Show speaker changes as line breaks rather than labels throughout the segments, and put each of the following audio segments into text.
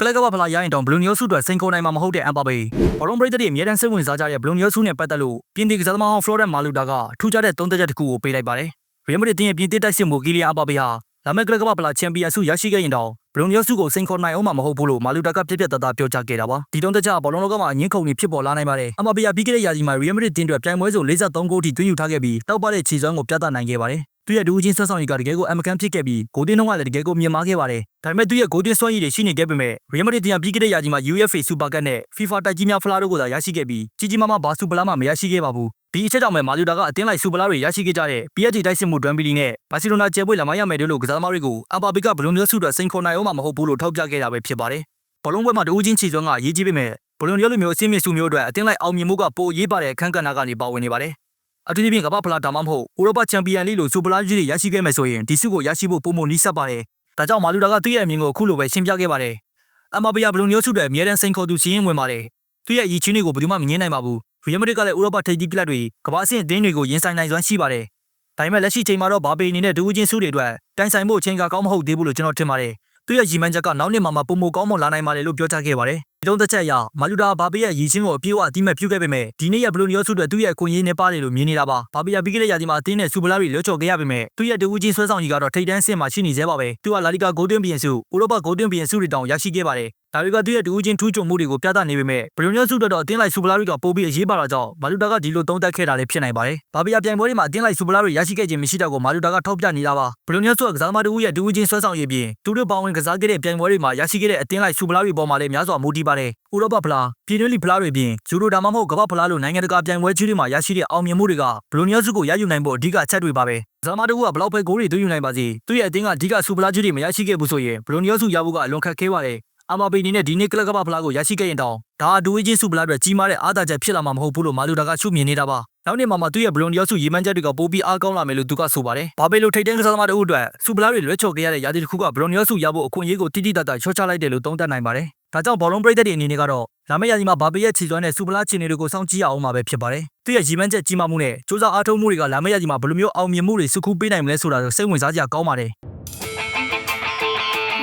ကလပ်ကပဖလာရရင်တောင်ဘလူးနီယောစုအတွက်စိန်ခေါ်နိုင်မှာမဟုတ်တဲ့အမ်ပါဘေဘောလုံးပရိသတ်တွေအများတန်းစိတ်ဝင်စားကြတဲ့ဘလူးနီယောစုနဲ့ပတ်သက်လို့ပြင်သစ်ကစားသမားဟောင်းဖလော်ရက်မာလူတာကထူးခြားတဲ့သုံးသက်ချက်တစ်ခုကိုပေးလိုက်ပါတယ်ရီယယ်မက်ဒရစ်တင်းရဲ့ပြင်သစ်တိုက်စစ်မှုကီလီယန်အမ်ပါဘေဟာလာမယ့်ကလပ်ကပဖလာချန်ပီယံဆုရရှိခဲ့ရင်တောင် ဘလူးနီယောစုကိုစိန်ခေါ်နိုင်အောင်မှာမဟုတ်ဘူးလို့မာလူတာကပြက်ပြက်သားသားပြောကြားခဲ့တာပါဒီသုံးသက်ချက်ကဘောလုံးလောကမှာအငင်းခုန်နေဖြစ်ပေါ်လာနိုင်ပါတယ်အမ်ပါဘေကပြီးခဲ့တဲ့ရာသီမှာရီယယ်မက်ဒရစ်တင်းအတွက်ပြိုင်ပွဲစု43ဂိုးထိသွင်းယူထားခဲ့ပြီးတောက်ပတဲ့ခြေစွမ်းကိုပြသနိုင်ခဲ့ပါတယ်သူရဲ့ဒူးချင်းဆက်ဆောင်ရည်ကတကယ်ကိုအမကန်ဖြစ်ခဲ့ပြီးဂိုးတင်းနှုန်းကလည်းတကယ်ကိုမြင်မာခဲ့ပါတယ်။ဒါပေမဲ့သူရဲ့ဂိုးတင်းစွမ်းရည်တွေရှိနေခဲ့ပေမဲ့ Real Madrid တရားပြီးခဲ့တဲ့ရာသီမှာ UEFA Super Cup နဲ့ FIFA တိုက်ကြီးများဖလားတို့ကိုသာရရှိခဲ့ပြီးကြီးကြီးမားမားဘာစူပလာမှမရရှိခဲ့ပါဘူး။ ဒီအချက်ကြောင့်ပဲမာလူတာကအတင်းလိုက်စူပလာတွေရရှိခဲ့ကြတဲ့ PSG တိုက်စစ်မှုဒွမ်ဘီလီနဲ့ဘာစီလိုနာကျဲပွဲလာမရမယ်တို့လိုကစားသမားတွေကိုအမ်ပါဘီကဘလုံမျိုးစုအတွက်စိန်ခေါ်နိုင်အောင်မှာမဟုတ်ဘူးလို့ထောက်ပြခဲ့တာပဲဖြစ်ပါတယ်။ဘလုံးပွဲမှာဒူးချင်းချီစွမ်းကအရေးကြီးပေမဲ့ဘလုံမျိုးလိုမျိုးအစင်းမြင့်စုမျိုးအတွက်အတင်းလိုက်အောင်မြင်မှုကပိုအရေးပါတဲ့အခန်းကဏ္ဍကနေပါဝင်နေပါတယ်။အထူးသဖြင့်ကမ္ဘာဖလားဒါမှမဟုတ်ဥရောပချန်ပီယံလိလိုစူပလာကြီးတွေရရှိခဲ့မယ်ဆိုရင်ဒီဆုကိုရရှိဖို့ပုံမနီးစပ်ပါတယ်။ဒါကြောင့်မာလူတာကသူ့ရဲ့အမြင်ကိုအခုလိုပဲရှင်းပြခဲ့ပါတယ်။အမဘယာဘလုံမျိုးစုတွေအမြဲတမ်းစိန်ခေါ်သူစီးရင်ဝင်ပါတယ်။သူ့ရဲ့အရည်ချင်းတွေကိုဘယ်သူမှမငင်းနိုင်ပါဘူး။ ရီယယ်မက်ဒရစ်ကလည်းဥရောပထိပ်သီးကလပ်တွေကမ္ဘာအဆင့်အသင်းတွေကိုရင်ဆိုင်နိုင်စွမ်းရှိပါတယ်။ဒါပေမဲ့လက်ရှိချိန်မှာတော့ဘာပေအနေနဲ့ဒူးချင်းစုတွေအတွက်တိုင်ဆိုင်ဖို့အချိန်ကကောင်းမဟုတ်သေးဘူးလို့ကျွန်တော်ထင်ပါတယ်။သူ့ရဲ့ရီမန်ချက်ကနောက်နှစ်မှာမှပုံမကောင်းမလာနိုင်ပါလေလို့ပြောကြားခဲ့ပါတယ်။ဒီတုံးသက်ချက်အရမာလူတာဘာပေရဲ့ရည်ချင်းကိုအပြည့်အဝအတိမဲ့ပြုခဲ့ပေမဲ့ဒီနေ့ရဲ့ဘလူးနီယောစုတွေသူ့ရဲ့အခွင့်အရေးနဲ့ပါတယ်လို့မြင်နေတာပါ။ဘာပေရပြီးခဲ့တဲ့ရာသီမှာအသင်းနဲ့စူပလာတွေလွှတ်ချော်ခဲ့ရပေမဲ့သူ့ရဲ့ဒူးချင်းဆွဲဆောင်ကြီးကတော့ထိပ်တန်းဆင့်မှာရှိနေသေးပါပဲ။သူကလာလီဂါဂိုးတွင်းဘီယံစုဥရောပဂိုးတွင်းဘီယံစုတွေတောင်ရရှိခဲ့ပါတယ်။ ဒါတွေကသူ့ရဲ့ဒူးချင်းထူးချွန်မှုတွေကိုပြသနေပေမဲ့ဘလူးနီယောစုတွေတော့အသင်းလိုက်စူပလာတွေကပိုပြီးအရေးပါတာကြောင့်မာလူတာကဒီလိုသုံးသပ်ခဲ့တာလည်းဖြစ်နိုင်ပါတယ်။ဘာပေရပြိုင်ပွဲတွေမှာအသင်းလိုက်စူပလာတွေရရှိခဲ့ခြင်းမရှိတာကိုမာလူတာကထောက်ပြနေတာပါ။ဘလူးနီယောစုကကစားသမားတို့ရဲ့ဒူးချင်းဆွဲဆောင်ရည်ပြင်သူတို့ပေါင်းဝင်ကစားခဲ့တဲ့ပြိုင်ပွဲတွေမှာရရှိခဲ့တဲ့အသင်းလိုက်စူပလာတွေပေါ်မှာလည်းများစွာမူတည်ပါတယ်။ဥရောပဖလားပြည်တွင်းလီဖလားတွေပြင်ဂျူရိုဒါမှမဟုတ်ကမ္ဘာဖလားလိုနိုင်ငံတကာပြိုင်ပွဲကြီးတွေမှာရရှိတဲ့အောင်မြင်မှုတွေကဘလိုနီယောစုကိုရယူနိုင်ဖို့အဓိကအချက်တွေပါပဲ။ဇာမာတူကဘလောက်ပဲဂိုးတွေသွင်းယူနိုင်ပါစေသူ့ရဲ့အသင်းကအဓိကစူပလာကြီးတွေမရရှိခဲ့ဘူးဆိုရင်ဘလိုနီယောစုရဖို့ကအလွန်ခက်ခဲပါတယ်။ အမပေအနေနဲ့ဒီနေ့ကလပ်ကမ္ဘာဖလားကိုရရှိခဲ့ရင်တောင်ဒါအဒူဝေးချင်းစူပလာတွေကြီးမားတဲ့အားသာချက်ဖြစ်လာမှာမဟုတ်ဘူးလို့မာလူတာကရှုမြင်နေတာပါ။နောက်နေ့မှာမှသူ့ရဲ့ဘလွန်ဒီယောစုရေမှန်းချက်တွေကပိုပြီးအားကောင်းလာမယ်လို့သူကဆိုပါတယ်။ဘာပေလိုထိတ်တန်းကစားသမားတို့အတွက်စူပလာတွေလွှဲချော်ခဲ့ရတဲ့ရာသီတစ်ခုကဘလွန်ဒီယောစုရဖို့အခွင့်အရေးကိုတိတိတတ်တာချော့ချလိုက်တယ်လို့သုံးသပ်နိုင်ပါတယ်။ဒါကြောင့်ဘောလုံးပရိသတ်တွေအနေနဲ့ကတော့လာမယ့်ရာသီမှာဘာပေရဲ့ခြေစွမ်းနဲ့စူပလာချင်တွေကိုစောင့်ကြည့်ရအောင်မှာပဲဖြစ်ပါတယ်။သူ့ရဲ့ရေမှန်းချက်ကြီးမားမှုနဲ့စူးစမ်းအားထုတ်မှုတွေကလာမယ့်ရာသီမှာဘယ်လိုမျိုးအောင်မြင်မှုတွေစုခုပေးနိုင်မလဲဆိုတာစိတ်ဝင်စားစရာကောင်းပါတယ်။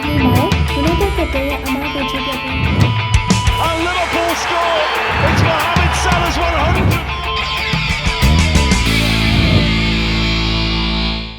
ဒီမှာ Herkese iyi